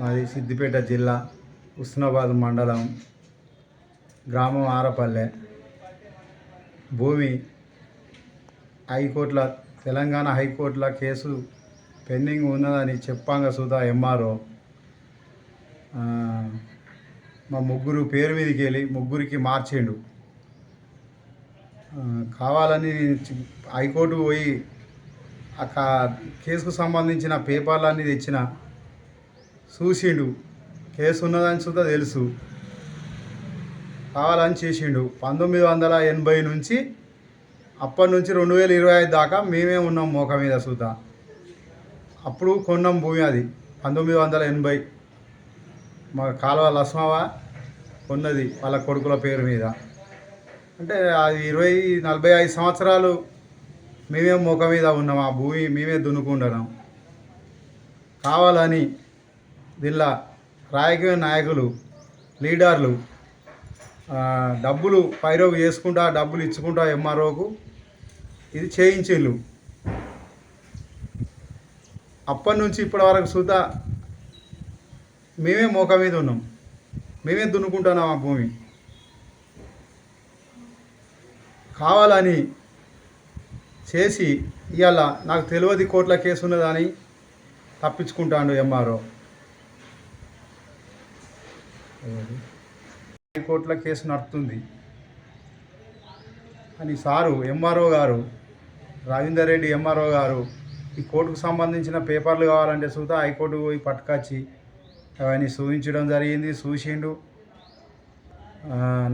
మాది సిద్దిపేట జిల్లా ఉస్నాబాద్ మండలం గ్రామం ఆరపల్లె. భూమి హైకోర్టుల తెలంగాణ హైకోర్టుల కేసు పెండింగ్ ఉన్నదని చెప్పాంగ సుధా ఎంఆర్ఓ. మా ముగ్గురు పేరు మీదకి వెళ్ళి ముగ్గురికి మార్చిండు. కావాలని హైకోర్టు పోయి ఆ కేసుకు సంబంధించిన పేపర్లన్నీ తెచ్చిన చూసిండు. కేసు ఉన్నదని చూద్దా తెలుసు. కావాలని చేసిండు. పంతొమ్మిది వందల ఎనభై నుంచి అప్పటి నుంచి రెండు వేల ఇరవై ఐదు దాకా మేమే ఉన్నాం మోక మీద చూద్దా. అప్పుడు కొన్నాం భూమి అది పంతొమ్మిది వందల ఎనభై. మా కాలువ లస్మావ కొన్నది వాళ్ళ కొడుకుల పేరు మీద. అంటే అది ఇరవై నలభై ఐదు సంవత్సరాలు మేమే మోక మీద ఉన్నాం. ఆ భూమి మేమే దున్నుకుంటున్నాం. కావాలని దీనిలో రాజకీయ నాయకులు లీడర్లు డబ్బులు పైరోగు చేసుకుంటా డబ్బులు ఇచ్చుకుంటా ఎంఆర్ఓకు ఇది చేయించిళ్ళు. అప్పటి నుంచి ఇప్పటి వరకు సుతా మేమే మోక మీద ఉన్నాం. మేమే దున్నుకుంటున్నాం ఆ భూమి. కావాలని చేసి ఇవాళ నాకు తెలియదు కోట్ల కేసు ఉన్నదని తప్పించుకుంటాడు ఎంఆర్ఓ. హైకోర్టులో కేసు నడుతుంది అని సారు ఎంఆర్ఓ గారు రవీందర్ రెడ్డి ఎంఆర్ఓ గారు ఈ కోర్టుకు సంబంధించిన పేపర్లు కావాలంటే సుతా హైకోర్టు పోయి పట్టుకొచ్చి అవన్నీ చూపించడం జరిగింది చూసిండు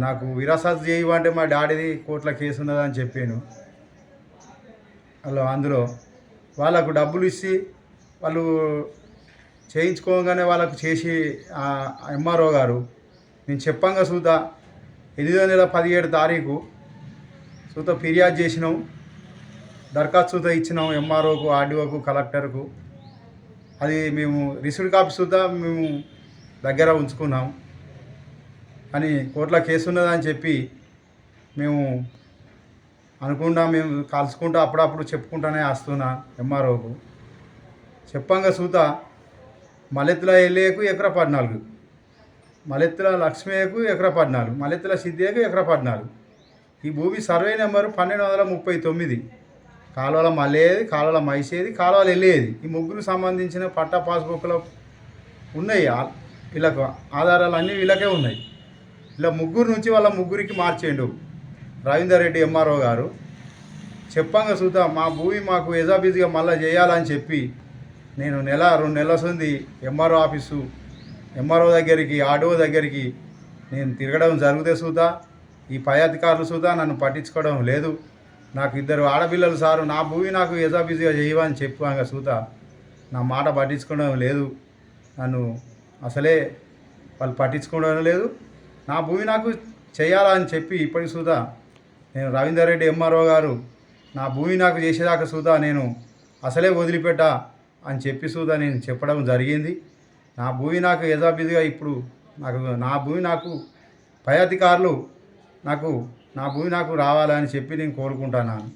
నాకు విరాసత్ చేయమంటే మా డాడీది కోర్టుల కేసు ఉన్నదని చెప్పాను. వాళ్ళు అందులో వాళ్ళకు డబ్బులు ఇచ్చి వాళ్ళు చేయించుకోగానే వాళ్ళకు చేసి ఎంఆర్ఓ గారు నేను చెప్పంగా సూత ఎనిమిదో నెల పదిహేడు తారీఖు సూత ఫిర్యాదు చేసినాం. దరఖాస్తు సూత ఇచ్చినాం ఎంఆర్ఓకు ఆర్డీఓకు కలెక్టర్కు. అది మేము రిసీవ్డ్ కాపీ సూత మేము దగ్గర ఉంచుకున్నాం. అని కోర్టులో కేసు ఉన్నదని చెప్పి మేము అనుకుంటా మేము కలుసుకుంటా అప్పుడప్పుడు చెప్పుకుంటానే వస్తున్నా ఎంఆర్ఓకు. చెప్పంగా సూత మలెత్తుల ఎల్లేకు ఎకరా పద్నాలుగు. మలెత్తుల లక్ష్మయ్యకు ఎకరా పద్నాలుగు. మలెత్తుల సిద్ధియకు ఎకరా పద్నాలుగు. ఈ భూమి సర్వే నెంబరు పన్నెండు వందల ముప్పై తొమ్మిది. కాలువల మల్లేది కాలువల మైసేది కాలువలు వెళ్ళేది ఈ ముగ్గురు సంబంధించిన పట్టా పాస్బుక్లో ఉన్నాయి. వీళ్ళకు ఆధారాలు అన్నీ వీళ్ళకే ఉన్నాయి. ఇలా ముగ్గురు నుంచి వాళ్ళ ముగ్గురికి మార్చేయండు రవీందర్ రెడ్డి ఎంఆర్ఓ గారు. చెప్పంగా చూద్దాం మా భూమి మాకు ఎజాబీజీగా మళ్ళీ చేయాలని చెప్పి నేను నెల రెండు నెలల ఉంది ఎంఆర్ఓ ఆఫీసు ఎంఆర్ఓ దగ్గరికి ఆర్డీఓ దగ్గరికి నేను తిరగడం జరిగితే చూద్దా ఈ పై అధికారులు చూద్దా నన్ను పట్టించుకోవడం లేదు. నాకు ఇద్దరు ఆడపిల్లలు సారు నా భూమి నాకు ఎజాబిజిగా చేయవని చెప్పాక చూద్దా నా మాట పట్టించుకోవడం లేదు. నన్ను అసలే వాళ్ళు పట్టించుకోవడం లేదు. నా భూమి నాకు చేయాలని చెప్పి ఇప్పటికి సుధా నేను రవీందర్ రెడ్డి ఎంఆర్ఓ గారు నా భూమి నాకు చేసేదాకా సుధా నేను అసలే వదిలిపెట్టా. అని చెప్పి సూదా నేను చెప్పడం జరిగింది. నా భూమి నాకు యథాబిధిగా ఇప్పుడు నాకు నా భూమి నాకు పై అధికారులు నాకు నా భూమి నాకు రావాలని చెప్పి నేను కోరుకుంటున్నాను.